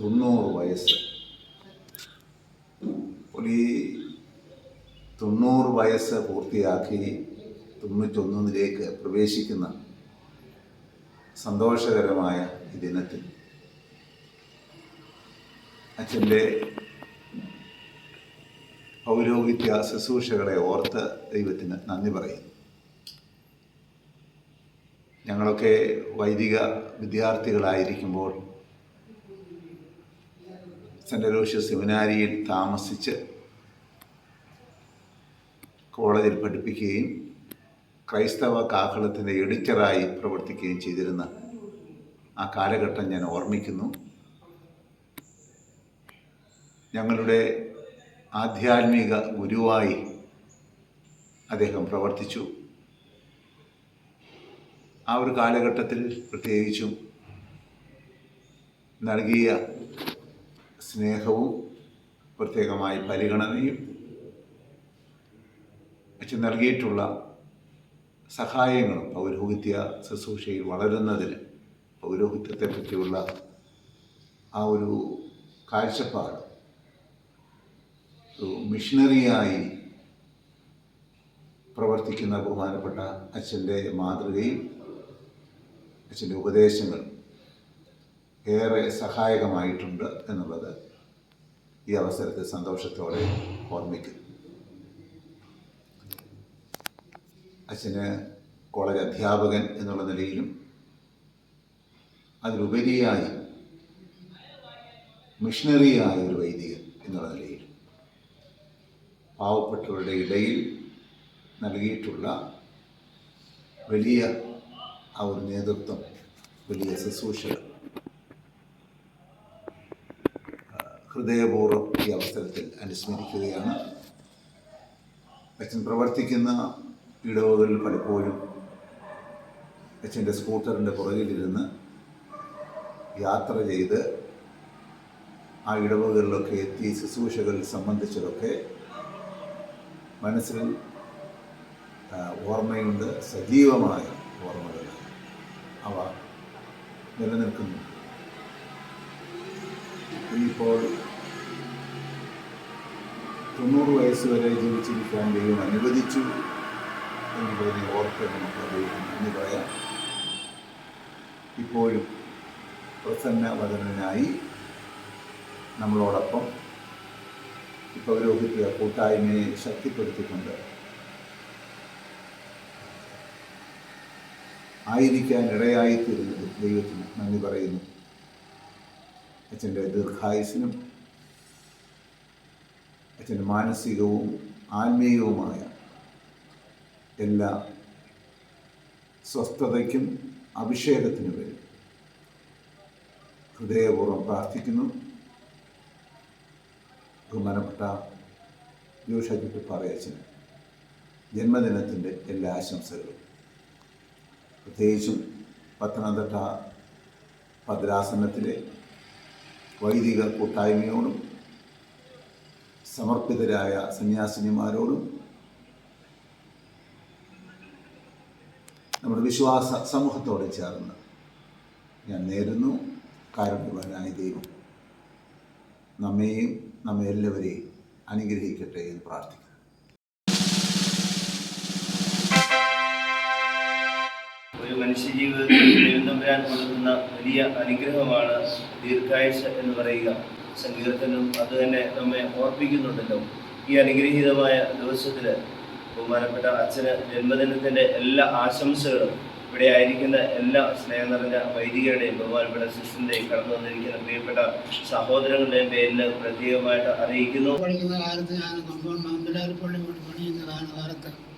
തൊണ്ണൂറ് വയസ്സ്. ഒരു തൊണ്ണൂറ് വയസ്സ് പൂർത്തിയാക്കി തൊണ്ണൂറ്റൊന്നിലേക്ക് പ്രവേശിക്കുന്ന സന്തോഷകരമായ ഈ ദിനത്തിൽ അച്ഛന്റെ പൗരോഹിത്യ ശുശ്രൂഷകളെ ഓർത്ത് ദൈവത്തിന് നന്ദി പറയുന്നു. ഞങ്ങളൊക്കെ വൈദിക വിദ്യാർത്ഥികളായിരിക്കുമ്പോൾ സെന്റ് സെമിനാരിയിൽ താമസിച്ച് കോളേജിൽ പഠിപ്പിക്കുകയും ക്രൈസ്തവ കാഹളത്തിന്റെ എഡിറ്ററായി പ്രവർത്തിക്കുകയും ചെയ്തിരുന്ന ആ കാലഘട്ടം ഞാൻ ഓർമ്മിക്കുന്നു. ഞങ്ങളുടെ ആധ്യാത്മിക ഗുരുവായി അദ്ദേഹം പ്രവർത്തിച്ചു. ആ ഒരു കാലഘട്ടത്തിൽ പ്രത്യേകിച്ചും നൽകിയ സ്നേഹവും പ്രത്യേകമായി പരിഗണനയും അച്ഛൻ നൽകിയിട്ടുള്ള സഹായങ്ങളും പൗരോഹിത്യ ശുശ്രൂഷയിൽ വളരുന്നതിന് പൗരോഹിത്യത്തെ പറ്റിയുള്ള ആ ഒരു കാഴ്ചപ്പാട് മിഷണറിയായി പ്രവർത്തിക്കുന്ന ബഹുമാനപ്പെട്ട അച്ഛന്റെ മാതൃകയും അച്ഛന്റെ ഉപദേശങ്ങൾ ഏറെ സഹായകമായിട്ടുണ്ട് എന്നുള്ളത് ഈ അവസരത്തിൽ സന്തോഷത്തോടെ ഓർമ്മിക്കുന്നു അച്ഛന് കോളേജ് അധ്യാപകൻ എന്നുള്ള നിലയിലും അതിലുപരിയായി മിഷണറിയായ ഒരു വൈദികൻ എന്നുള്ള നിലയിലും പാവപ്പെട്ടവരുടെ ഇടയിൽ നൽകിയിട്ടുള്ള വലിയ ആ ഒരു നേതൃത്വം വലിയ ശുശ്രൂഷകൾ ഹൃദയപൂർവം ഈ അവസരത്തിൽ അനുസ്മരിക്കുകയാണ്. അച്ഛൻ പ്രവർത്തിക്കുന്ന ഇടവകളിൽ പലപ്പോഴും അച്ഛന്റെ സ്കൂട്ടറിന്റെ പുറകിലിരുന്ന് യാത്ര ചെയ്ത് ആ ഇടവകളിലൊക്കെ എത്തി ശുശ്രൂഷകളിൽ സംബന്ധിച്ചതൊക്കെ മനസ്സിൽ ഓർമ്മയുണ്ട് സജീവമായ ഓർമ്മകൾ അവ നിലനിൽക്കുന്നു. ഇപ്പോൾ തൊണ്ണൂറ് വയസ്സ് വരെ ജീവിച്ചിരിക്കാൻ ദൈവം അനുവദിച്ചു എന്നുള്ളതിനെ ഓർത്ത് നമുക്ക് എന്ന് പറയാം ഇപ്പോഴും പ്രസന്ന വദനായി നമ്മളോടൊപ്പം പൗരോഹിത്യ കൂട്ടായ്മയെ ശക്തിപ്പെടുത്തിക്കൊണ്ട് ആയിരിക്കാൻ ഇടയായിത്തീരുന്നത് ദൈവത്തിന് നന്ദി പറയുന്നു. അച്ഛന്റെ ദീർഘായുസിനും അച്ഛന്റെ മാനസികവും ആത്മീയവുമായ എല്ലാ സ്വസ്ഥതയ്ക്കും അഭിഷേകത്തിനു വേണ്ടി ഹൃദയപൂർവം പ്രാർത്ഥിക്കുന്നു. ബഹുമാനപ്പെട്ട ജോഷ പറയച്ചന് ജന്മദിനത്തിന്റെ എല്ലാ ആശംസകളും. പ്രത്യേകിച്ചും പത്തനംതിട്ട ഭദ്രാസനത്തിലെ വൈദിക കൂട്ടായ്മയോടും സമർപ്പിതരായ സന്യാസിനിമാരോടും നമ്മുടെ വിശ്വാസ സമൂഹത്തോടെ ചേർന്ന് ഞാൻ നേരുന്നു. കാരണവാനായ ദൈവം നമ്മെയും നമ്മെ എല്ലാവരെയും അനുഗ്രഹിക്കട്ടെ എന്ന് പ്രാർത്ഥിക്കുന്നു. ഒരു മനുഷ്യജീവിതത്തിൽ ദൈവം തമ്പുരാൻ കൊടുക്കുന്ന വലിയ അനുഗ്രഹമാണ് ദീർഘായുഷ എന്ന് പറയുക. സങ്കീർത്തനം അത് തന്നെ നമ്മെ ഓർപ്പിക്കുന്നുണ്ടല്ലോ. ഈ അനുഗ്രഹീതമായ ദിവസത്തിൽ ബഹുമാനപ്പെട്ട അച്ഛന് ജന്മദിനത്തിന്റെ എല്ലാ ആശംസകളും. ഇവിടെ ആയിരിക്കുന്ന എല്ലാ സ്നേഹം നിറഞ്ഞ വൈദികരുടെയും ബഹുമാനപ്പെട്ട സിസ്റ്ററിന്റെയും കടന്നു വന്നിരിക്കുന്ന പ്രിയപ്പെട്ട സഹോദരങ്ങളുടെയും പേരിൽ പ്രത്യേകമായിട്ട് അറിയിക്കുന്നു. പഠിക്കുന്ന കാലത്ത് ഞാൻ പള്ളി കാല- കാലത്ത്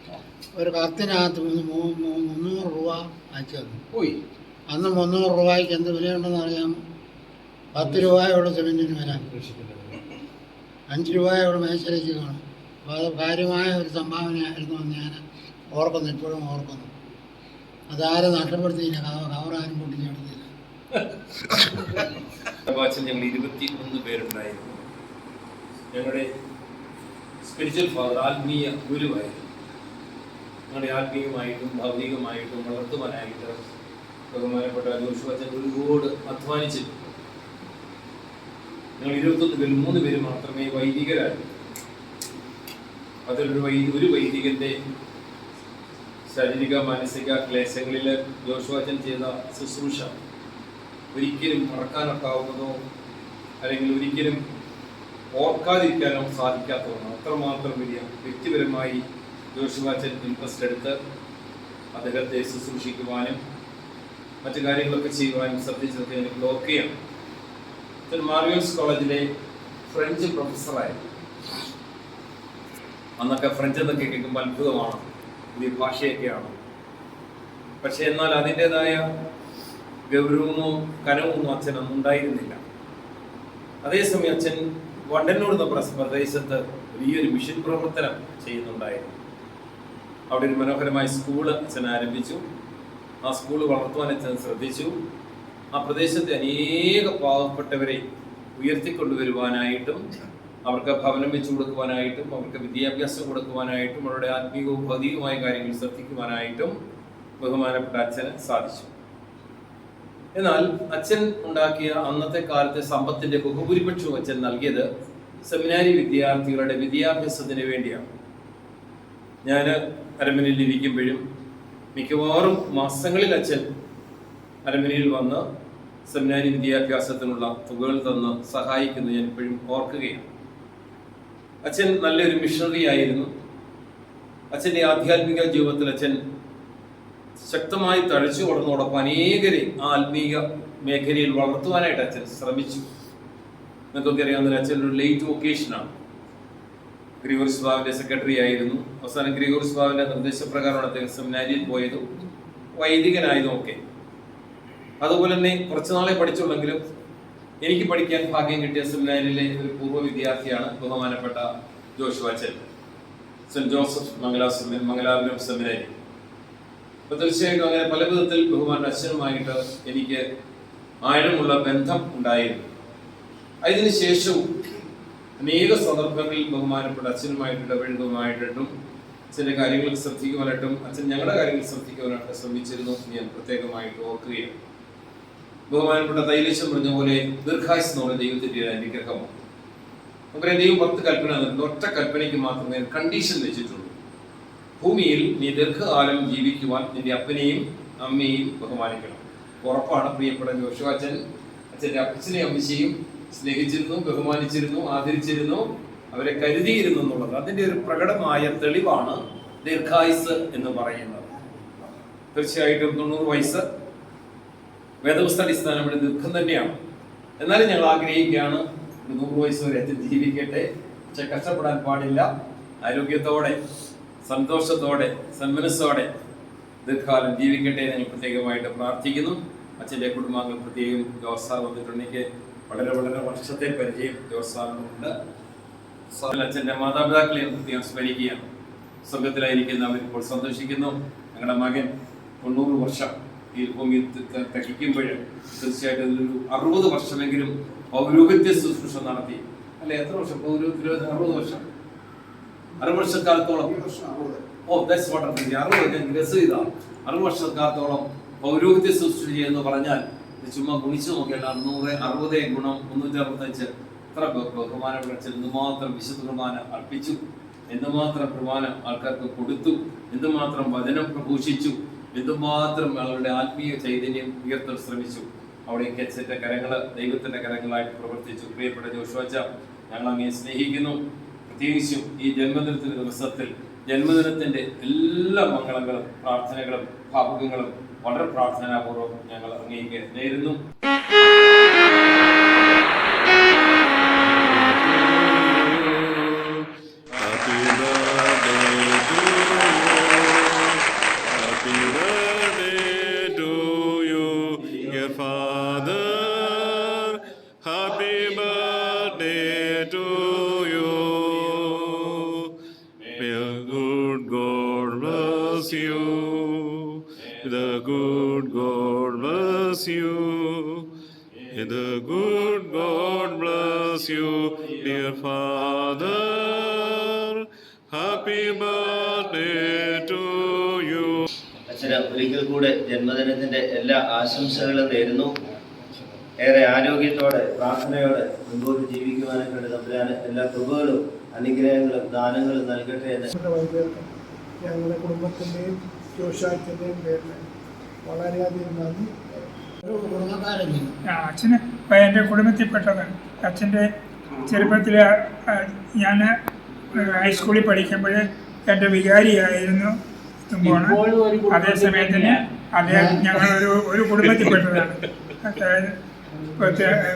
ഒരു കത്തിനകത്ത് മുന്നൂറ് രൂപ അയച്ചു തന്നു. പോയി. അന്ന് മുന്നൂറ് രൂപയ്ക്ക് എന്ത് വിലയുണ്ടെന്ന് അറിയാമോ പത്ത് രൂപയുള്ള സിമെന്റിന് വില. അഞ്ച് രൂപയുള്ള മേശരയ്ക്ക് കാണും അപ്പോൾ അത് കാര്യമായ ഒരു സംഭാവനയായിരുന്നു എന്ന് ഞാൻ ഓർക്കുന്നു ഇപ്പോഴും ഓർക്കുന്നു. അതാരും നഷ്ടപ്പെടുത്തിയില്ല കവ- കവറാരും പൊട്ടിച്ചെടുത്തില്ല ബാച്ചിൽ ഞങ്ങൾ ഇരുപത്തി ഒന്ന് പേരുണ്ടായിരുന്നു. ഞങ്ങളുടെ സ്പിരിച്വൽ ഫാദർ ആത്മീയ ഗുരുവായിരുന്നു. ഞങ്ങളുടെ ആത്മീയമായിട്ടും ഭൗതികമായിട്ടും വളർത്തുവാനായിട്ട് ബഹുമാനപ്പെട്ട ജോഷുവച്ചൻ ഒരുപാട് അധ്വാനിച്ചിട്ടുണ്ട്. ഞങ്ങൾ ഇരുപത്തൊന്ന് പേര് മൂന്ന് പേര് മാത്രമേ വൈദികരായിരുന്നു അതിലൊരു ഒരു വൈദികന്റെ ശാരീരിക മാനസിക ക്ലേശങ്ങളിൽ ജോഷുവാചൻ ചെയ്ത ശുശ്രൂഷ ഒരിക്കലും മറക്കാനൊക്കാവുന്നതോ അല്ലെങ്കിൽ ഒരിക്കലും ഓർക്കാതിരിക്കാനോ സാധിക്കാത്തതാണ് അത്രമാത്രം വലിയ വ്യക്തിപരമായി ജോഷുവാച്ചൻ ഇൻട്രസ്റ്റ് എടുത്ത് അദ്ദേഹത്തെ ശുശ്രൂഷിക്കുവാനും മറ്റു കാര്യങ്ങളൊക്കെ ചെയ്യുവാനും ശ്രദ്ധിച്ചതൊക്കെ എനിക്ക് ഓർക്കുകയാണ് സെന്റ് മാർവിയൽസ് കോളേജിലെ ഫ്രഞ്ച് പ്രൊഫസറായിരുന്നു. അന്നൊക്കെ ഫ്രഞ്ച് എന്നൊക്കെ കേൾക്കുമ്പോൾ അത്ഭുതമാണ്. പുതിയ ഭാഷയൊക്കെയാണ്. പക്ഷെ എന്നാൽ അതിന്റെതായ ഗൗരവമോ കനവൊന്നും അച്ഛൻ ഉണ്ടായിരുന്നില്ല. അതേസമയം അച്ഛൻ വണ്ടനോട് എന്ന പ്രദേശത്ത് വലിയൊരു മിഷൻ പ്രവർത്തനം ചെയ്യുന്നുണ്ടായിരുന്നു. അവിടെ ഒരു മനോഹരമായ സ്കൂൾ അച്ഛൻ ആരംഭിച്ചു. ആ സ്കൂൾ വളർത്തുവാൻ അച്ഛൻ ശ്രദ്ധിച്ചു. ആ പ്രദേശത്തെ അനേക പാവപ്പെട്ടവരെ ഉയർത്തിക്കൊണ്ടുവരുവാനായിട്ടും അവർക്ക് ഭവനം വെച്ചു കൊടുക്കുവാനായിട്ടും അവർക്ക് വിദ്യാഭ്യാസം കൊടുക്കുവാനായിട്ടും അവരുടെ ആത്മീയവും ഭൗതികവുമായ കാര്യങ്ങൾ ശ്രദ്ധിക്കുവാനായിട്ടും ബഹുമാനപ്പെട്ട അച്ഛന് സാധിച്ചു. എന്നാൽ അച്ഛൻ ഉണ്ടാക്കിയ അന്നത്തെ കാലത്തെ സമ്പത്തിന്റെ ബഹുഭൂരിപക്ഷവും അച്ഛൻ നൽകിയത് സെമിനാരി വിദ്യാർത്ഥികളുടെ വിദ്യാഭ്യാസത്തിന് വേണ്ടിയാണ്. ഞാൻ അരമനയിൽ ഇരിക്കുമ്പോഴും മിക്കവാറും മാസങ്ങളിൽ അച്ഛൻ അരമനയിൽ വന്ന് സെമിനാരി വിദ്യാഭ്യാസത്തിനുള്ള തുകകൾ തന്ന് സഹായിക്കുന്നത് ഞാൻ ഇപ്പോഴും ഓർക്കുകയാണ്. അച്ഛൻ നല്ലൊരു മിഷണറി ആയിരുന്നു. അച്ഛന്റെ ആധ്യാത്മിക ജീവിതത്തിൽ അച്ഛൻ ശക്തമായി തഴച്ചു കൊടുന്നതോടൊപ്പം അനേകരെ ആ ആത്മീയ മേഖലയിൽ വളർത്തുവാനായിട്ട് അച്ഛൻ ശ്രമിച്ചു. നിങ്ങൾക്കൊക്കെ അറിയാവുന്ന അച്ഛൻ ഒരു ലേറ്റ് വൊക്കേഷനാണ് ഗ്രിഗോറിസ് ബാബിന്റെ സെക്രട്ടറി ആയിരുന്നു. അവസാനം ഗ്രിഗോറിസ് ബാബിന്റെ നിർദ്ദേശപ്രകാരമാണ് അദ്ദേഹം സെമിനാരിയിൽ പോയതും വൈദികനായതും ഒക്കെ. അതുപോലെ തന്നെ കുറച്ചു നാളെ പഠിച്ചുള്ളെങ്കിലും എനിക്ക് പഠിക്കാൻ ഭാഗ്യം കിട്ടിയ സെമിനാരിയിലെ ഒരു പൂർവ വിദ്യാർത്ഥിയാണ് ബഹുമാനപ്പെട്ട ജോഷു അച്ഛൻ. Saint Joseph Mangala Mangalapuram seminary അപ്പൊ തീർച്ചയായിട്ടും അങ്ങനെ പല വിധത്തിൽ ബഹുമാന അച്ഛനുമായിട്ട് എനിക്ക് ആഴമുള്ള ബന്ധം ഉണ്ടായിരുന്നു. അതിന് ശേഷവും അനേക സന്ദർഭങ്ങളിൽ ബഹുമാനപ്പെട്ട അച്ഛനുമായിട്ട് ഇടപെടുന്നതുമായിട്ടും അച്ഛന്റെ കാര്യങ്ങൾ ശ്രദ്ധിക്കുവാനായിട്ടും അച്ഛൻ ഞങ്ങളുടെ കാര്യങ്ങൾ ശ്രദ്ധിക്കുവാനായിട്ട് ശ്രമിച്ചിരുന്നു. ഞാൻ പ്രത്യേകമായിട്ട് ഓർക്കുകയാണ്. ബഹുമാനപ്പെട്ട തൈലേശം പറഞ്ഞ പോലെ ദീർഘായുസ് നമ്മുടെ ദൈവത്തിന്റെ ഒരു അനുഗ്രഹമാണ്. നമുക്കറിയാം ദൈവം പത്ത് കൽപ്പന തന്നിട്ടുണ്ട്. ഒറ്റ കൽപ്പനയ്ക്ക് മാത്രമേ കണ്ടീഷൻ വെച്ചിട്ടുള്ളൂ. ഭൂമിയിൽ നീ ദീർഘകാലം ജീവിക്കുവാൻ നിന്റെ അപ്പനെയും അമ്മയെയും ബഹുമാനിക്കണം. ഉറപ്പാണ് പ്രിയപ്പെട്ട അച്ഛൻ അച്ഛന്റെ അപ്പച്ചനെയും അമ്മച്ചയും സ്നേഹിച്ചിരുന്നു ബഹുമാനിച്ചിരുന്നു ആദരിച്ചിരുന്നു അവരെ കരുതിയിരുന്നു എന്നുള്ളത്. അതിന്റെ ഒരു പ്രകടമായ തെളിവാണ് ദീർഘായുസ് എന്ന് പറയുന്നത്. തീർച്ചയായിട്ടും തൊണ്ണൂറ് വയസ്സ് വേദവസ്ഥ അടിസ്ഥാനം ഇവിടെ ദീർഘം തന്നെയാണ്. എന്നാലും ഞങ്ങൾ ആഗ്രഹിക്കുകയാണ് ഒരു നൂറ് വയസ്സ് വരെ ജീവിക്കട്ടെ. പക്ഷെ കഷ്ടപ്പെടാൻ പാടില്ല. ആരോഗ്യത്തോടെ സന്തോഷത്തോടെ സന്മനസ്സോടെ ദീർഘകാലം ജീവിക്കട്ടെ എന്ന് പ്രത്യേകമായിട്ട് പ്രാർത്ഥിക്കുന്നു. അച്ഛന്റെ കുടുംബാംഗം പ്രത്യേകം ജോസ വന്നിട്ടുണ്ടെങ്കിൽ വളരെ വളരെ വർഷത്തെ പരിചയം ജോസാറിനുണ്ട് അച്ഛന്റെ മാതാപിതാക്കളെ പ്രത്യേകം സ്മരിക്കുകയാണ്. സ്വർഗത്തിലായിരിക്കുന്ന അവർ ഇപ്പോൾ സന്തോഷിക്കുന്നു. ഞങ്ങളുടെ മകൻ തൊണ്ണൂറ് വർഷം ഈ ഭൂമി തഹിക്കുമ്പോൾ തീർച്ചയായിട്ടും ഇതിലൊരു അറുപത് വർഷമെങ്കിലും പൗരോഹിത്യ ശുശ്രൂഷ നടത്തി. അല്ലെ എത്ര വർഷം? പൗരോഹിത്യ അറുപത് വർഷം? അറുപത് വർഷക്കാലത്തോളം. ഓ ദാറ്റ്സ് വാട്ടർ അറുപത് ഞാൻ ഗസ് ചെയ്താ. അറുപത് വർഷക്കാലത്തോളം പൗരോഹിത്യ ശുശ്രൂഷ എന്ന് പറഞ്ഞാൽ ചുമ്മാ ഗുണിച്ചു നോക്കിയാൽ അറുന്നൂറ് അറുപത് ഗുണം മുന്നൂറ്റി അറുപത്തഞ്ച് എത്ര ബഹുമാനം ബഹുമാനപ്പെട്ട എന്തുമാത്രം വിശുദ്ധ കുർബാന അർപ്പിച്ചു എന്തുമാത്രം കുർബാന ആൾക്കാർക്ക് കൊടുത്തു എന്തുമാത്രം വചനം പ്രഘോഷിച്ചു എന്തുമാത്രം അവരുടെ ആത്മീയ ചൈതന്യം ഉയർത്താൻ ശ്രമിച്ചു. അവിടെ കെച്ചന്റെ കരങ്ങൾ ദൈവത്തിന്റെ കരങ്ങളായിട്ട് പ്രവർത്തിച്ചു. പ്രിയപ്പെട്ട ജോഷുവച്ച ഞങ്ങൾ അങ്ങേ സ്നേഹിക്കുന്നു. പ്രത്യേകിച്ചും ഈ ജന്മദിനത്തിന്റെ ദിവസത്തിൽ ജന്മദിനത്തിന്റെ എല്ലാ മംഗളങ്ങളും പ്രാർത്ഥനകളും ഭാവുകങ്ങളും വളരെ പ്രാർത്ഥനാപൂർവം ഞങ്ങൾ അങ്ങേക്ക് നേരുന്നു Happy birthday to you. May the good God bless you, dear Father. Happy birthday to you. അച്ഛന് ഒരിക്കൽ കൂടെ ജന്മദിനത്തിന്റെ എല്ലാ ആശംസകളും നേരുന്നു ഏറെ ആരോഗ്യത്തോടെ പ്രാർത്ഥനയോടെ മുൻപോട്ട് ജീവിക്കുവാനൊക്കെ തമ്പുരാന് എല്ലാ കൃപകളും അനുഗ്രഹങ്ങളും ദാനങ്ങളും നൽകട്ടെ എന്ന് ഞങ്ങളുടെ കുടുംബത്തിന്റെയും ജോഷാക്കിന്റെയും പേരിൽ വളരെയധികം നന്ദി അച്ഛന് എന്റെ കുടുംബത്തിൽപ്പെട്ടതാണ് അച്ഛന്റെ ചെറുപ്പത്തിൽ ഞാൻ ഹൈസ്കൂളിൽ പഠിക്കുമ്പോൾ എന്റെ വികാരിയായിരുന്നു തുമ്പോണ് അതേസമയത്തിന് അദ്ദേഹം ഞങ്ങൾ ഒരു ഒരു കുടുംബത്തിൽപ്പെട്ടതാണ്. അതായത്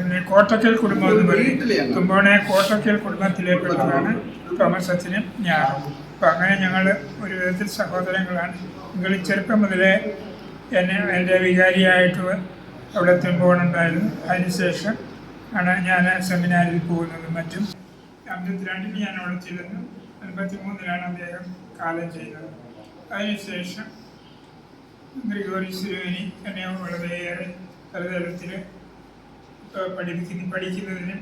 പിന്നെ കോട്ടക്കൽ കുടുംബം എന്ന് പറയും. തുമ്പോണെ കോട്ടക്കൽ കുടുംബത്തിലേപ്പെട്ടതാണ് തോമസ് അച്ഛനും ഞാൻ അപ്പം അങ്ങനെ ഞങ്ങൾ ഒരു വിധത്തിൽ സഹോദരങ്ങളാണ്. എങ്കിലും ചെറുപ്പം മുതലേ എന്നെ എന്റെ വികാരിയായിട്ട് അവിടെ തുമ്പോണുണ്ടായിരുന്നു അതിനുശേഷം ആണ് ഞാൻ സെമിനാരിൽ പോകുന്നതും മറ്റും. അമ്പത്തിരണ്ടിന് ഞാൻ അവിടെ ചെല്ലുന്നു അൻപത്തി മൂന്നിലാണ് അദ്ദേഹം കാലം ചെയ്തത്. അതിനുശേഷം ഗ്രിഗോറി സിരുവിനി എന്നെ വളരെയേറെ പലതരത്തിൽ പഠിപ്പിക്കുന്ന പഠിക്കുന്നതിനും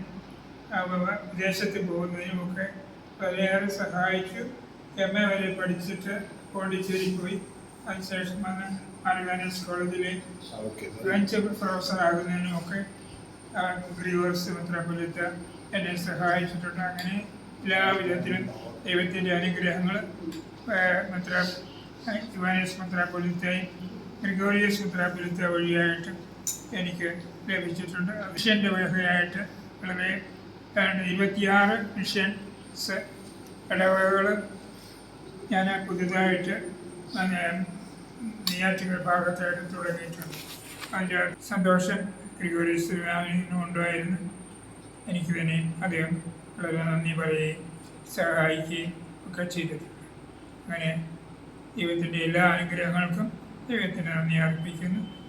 വിദേശത്ത് പോകുന്നതിനും ഒക്കെ വളരെയേറെ സഹായിച്ചു. എം എ വരെ പഠിച്ചിട്ട് പോണ്ടിച്ചേരി പോയി. അതിനുശേഷം വന്ന് മാർഗാനസ് കോളേജിലെ ഫ്രഞ്ച് പ്രൊഫസറാകുന്നതിനുമൊക്കെ ഗ്രിഗോർസ് മെത്രാപൊലിത്ത എന്നെ സഹായിച്ചിട്ടുണ്ട്. അങ്ങനെ എല്ലാ വിധത്തിലും ദൈവത്തിന്റെ അനുഗ്രഹങ്ങൾ മെത്രാ ഇവാനസ് മെത്രാപൊലിത്തയും ഗ്രിഗോറിയസ് മെത്രാപൊലിത്ത വഴിയായിട്ട് എനിക്ക് ലഭിച്ചിട്ടുണ്ട്. മിഷന്റെ വകയായിട്ട് വളരെ ഇരുപത്തിയാറ് മിഷൻ ഇടവകകൾ ഞാൻ പുതുതായിട്ട് നെയ്യാറ്റുകൾ ഭാഗത്തായിട്ട് തുടങ്ങിയിട്ടുണ്ട്. അതിന്റെ സന്തോഷം ഗ്രിഗോരി രാമിനും ഉണ്ടായിരുന്നു എനിക്ക് തന്നെ അദ്ദേഹം വളരെ നന്ദി പറയുകയും സഹായിക്കുകയും ഒക്കെ ചെയ്തിട്ടുണ്ട്. അങ്ങനെ ദൈവത്തിന്റെ എല്ലാ അനുഗ്രഹങ്ങൾക്കും ദൈവത്തിന് നന്ദി അർപ്പിക്കുന്നു.